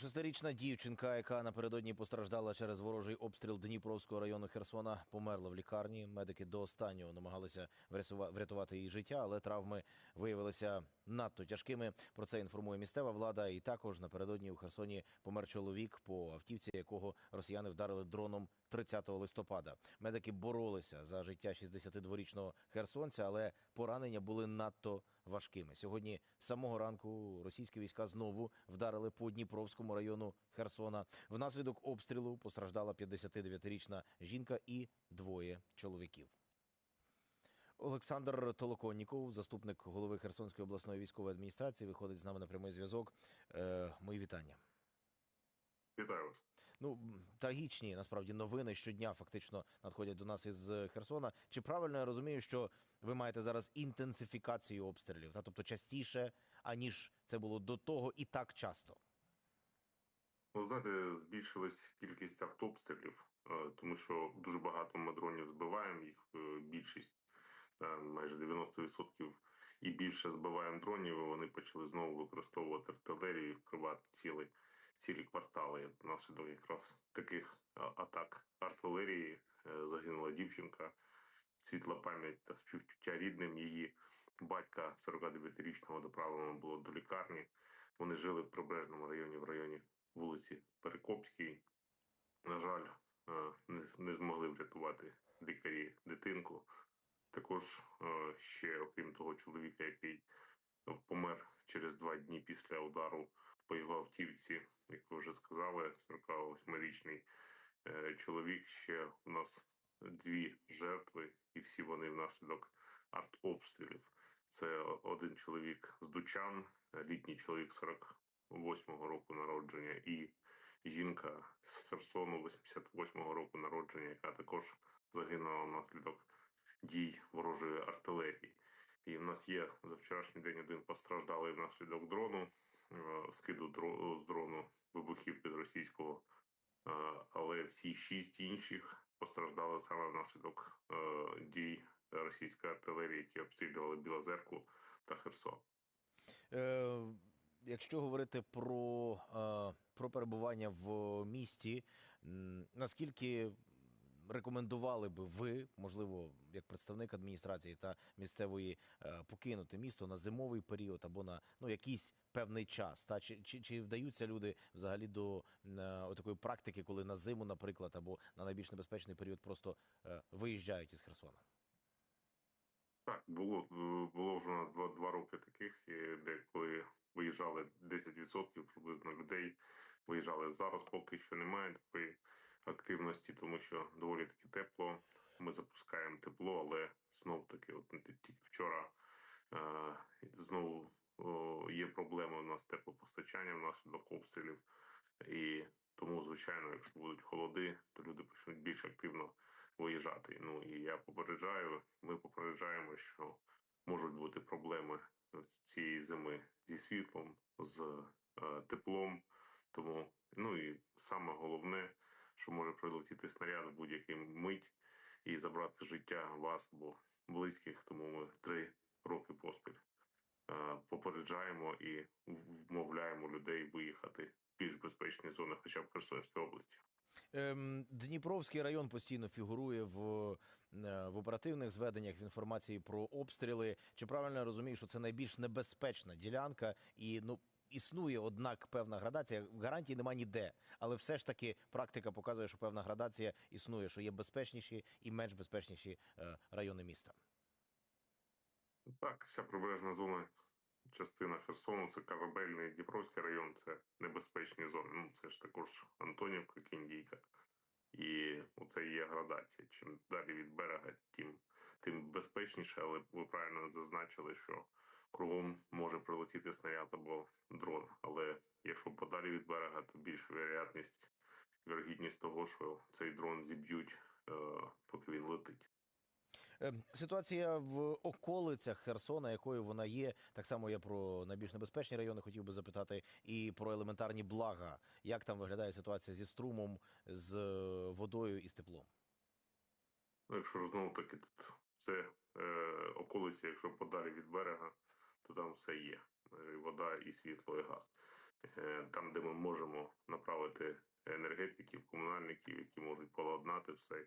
Шестирічна дівчинка, яка напередодні постраждала через ворожий обстріл Дніпровського району Херсона, померла в лікарні. Медики до останнього намагалися врятува- врятувати її життя, але травми виявилися надто тяжкими. Про це інформує місцева влада. І також напередодні у Херсоні помер чоловік, по автівці якого росіяни вдарили дроном 30 листопада. Медики боролися за життя 62-річного херсонця, але поранення були надто важкими. Сьогодні з самого ранку російські війська знову вдарили по Дніпровському району Херсона. Внаслідок обстрілу постраждала 59-річна жінка і двоє чоловіків. Олександр Толоконніков, заступник голови Херсонської обласної військової адміністрації, виходить з нами на прямий зв'язок. Е, мої вітання. Вітаю вас. Ну, трагічні насправді новини щодня фактично надходять до нас із Херсона. Чи правильно я розумію, що ви маєте зараз інтенсифікацію обстрілів, та тобто частіше, аніж це було до того, і так часто? Ви знаєте, збільшилась кількість артобстрілів, е, тому що дуже багато ми дронів збиваємо, їх е, більшість, е, майже 90% і більше збиваємо дронів. і Вони почали знову використовувати артилерію і вкривати цілі, цілі квартали. Внаслідок якраз таких атак артилерії загинула дівчинка. Світла пам'ять та співчуття рідним її батька 49-річного доправлено було до лікарні. Вони жили в прибережному районі, в районі вулиці Перекопській. На жаль, е, не, змогли врятувати лікарі дитинку. Також е, ще, окрім того чоловіка, який помер через два дні після удару по його автівці, як ви вже сказали, 48-річний е, чоловік. Ще у нас дві жертви, і всі вони внаслідок артобстрілів. Це один чоловік з Дучан, літній чоловік 48-го року народження, і жінка з Херсону 88-го року народження, яка також загинула внаслідок дій ворожої артилерії. І в нас є за вчорашній день один постраждалий внаслідок дрону, е, скиду з дрону вибухів під російського, е, але всі шість інших постраждали саме внаслідок е, дій російської артилерії, які обстрілювали Білозерку та Херсон. Е, якщо говорити про, е, про перебування в місті, наскільки рекомендували би ви, можливо, як представник адміністрації та місцевої, е, покинути місто на зимовий період або на ну якийсь певний час? Та чи, чи, чи вдаються люди взагалі до е, такої практики, коли на зиму, наприклад, або на найбільш небезпечний період просто е, виїжджають із Херсона? Так, було було вже у нас два, два роки таких, де коли виїжджали 10% приблизно людей, виїжджали зараз. Поки що немає такої активності, тому що доволі таки тепло. Ми запускаємо тепло, але знов таки, от тільки вчора е, знову о, є проблеми у нас з теплопостачанням внаслідок обстрілів, і тому, звичайно, якщо будуть холоди, то люди почнуть більш активно виїжджати. Ну і я попереджаю. Ми попереджаємо, що можуть бути проблеми цієї зими зі світлом, з е, теплом. Тому ну і саме головне, що може прилетіти снаряд в будь-який мить і забрати життя вас або близьких. Тому ми три роки поспіль е, попереджаємо і вмовляємо людей виїхати в більш безпечні зони, хоча б в Херсонській області. Ем, Дніпровський район постійно фігурує в, е, в оперативних зведеннях в інформації про обстріли. Чи правильно я розумію, що це найбільш небезпечна ділянка і ну. Існує, однак, певна градація. Гарантій нема ніде, але все ж таки практика показує, що певна градація існує, що є безпечніші і менш безпечніші е, райони міста. Так, вся прибережна зона, частина Херсону, це Корабельний Дніпровський район, це небезпечні зони. Ну, це ж також Антонівка, Кіндійка. І оце є градація. Чим далі від берега, тим, тим безпечніше, але ви правильно зазначили, що кругом може прилетіти снаряд або дрон. Але якщо подалі від берега, то більша вероятність, вірогідність того, що цей дрон зіб'ють, е, поки він летить. Е, Ситуація в околицях Херсона, якою вона є, так само я про найбільш небезпечні райони хотів би запитати, і про елементарні блага. Як там виглядає ситуація зі струмом, з е, водою і з теплом? Ну, якщо ж знову таки тут все е, околиці, якщо подалі від берега, то там все є. Е, і Вода, і світло, і газ. е, там, де ми можемо направити енергетиків, комунальників, які можуть поладнати все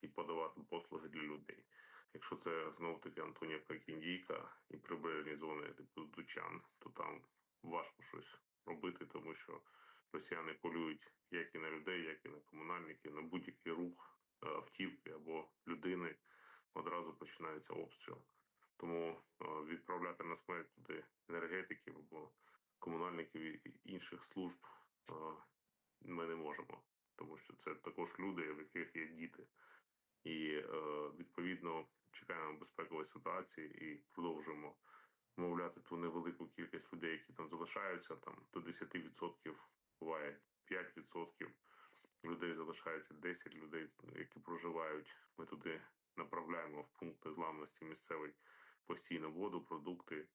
і подавати послуги для людей. Якщо це знов таки Антонівка Кіндійка і прибережні зони типу Дучан, то там важко щось робити, тому що росіяни полюють як і на людей, як і на комунальників, на будь-який рух е, автівки або людини одразу починається обстріл. Тому е, відправляти на смерть туди енергетиків або комунальників і інших служб е, ми не можемо, тому що це також люди, в яких є діти. І е, відповідно чекаємо безпекової ситуації і продовжуємо мовляти ту невелику кількість людей, які там залишаються, там до 10% буває 5% людей залишається 10 людей, які проживають. Ми туди направляємо в пункт незламності місцевий постійно воду, продукти.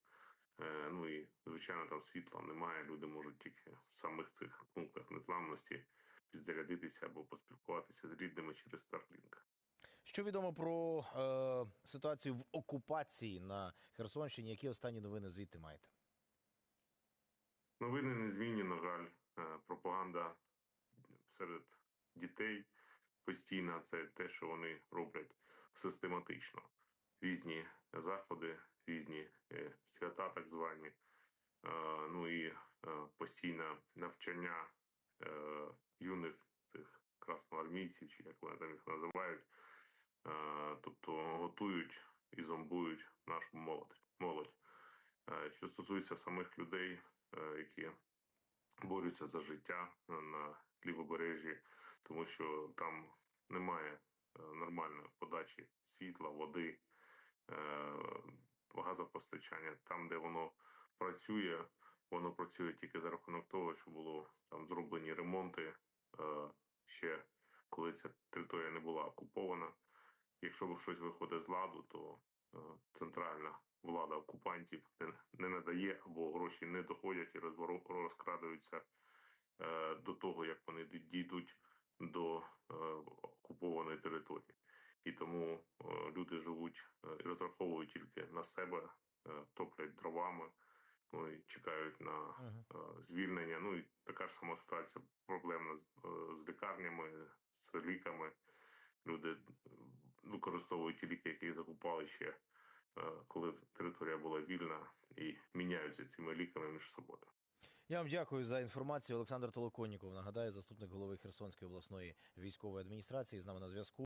Е, Ну і звичайно, там світла немає. Люди можуть тільки в самих цих пунктах незламності підзарядитися або поспілкуватися з рідними через Starlink. Що відомо про е, ситуацію в окупації на Херсонщині? Які останні новини звідти маєте? Новини незмінні, на жаль, Е, пропаганда серед дітей постійна це те, що вони роблять систематично. Різні заходи, різні е, свята, так звані, Е, ну і е, постійне навчання юних цих красноармійців, чи як вони там їх називають. Тобто готують і зомбують нашу молодь. молодь. Що стосується самих людей, які борються за життя на лівобережжі, тому що там немає нормальної подачі світла, води, газопостачання. Там, де воно працює, воно працює тільки за рахунок того, що було там зроблені ремонти е, ще коли ця територія не була окупована. Якщо щось виходить з ладу, то е, центральна влада окупантів не, надає або гроші не доходять і розкрадаються е, до того, як вони дійдуть до е, окупованої території. І тому е, люди живуть е, і розраховують тільки на себе, е, топлять дровами, ну і чекають на звільнення. Ну і така ж сама ситуація проблемна з, з лікарнями, з ліками. Люди використовують ті ліки, які закупали ще коли територія була вільна, і міняються цими ліками між собою. Я вам дякую за інформацію. Олександр Толоконніков, нагадаю, заступник голови Херсонської обласної військової адміністрації з нами на зв'язку.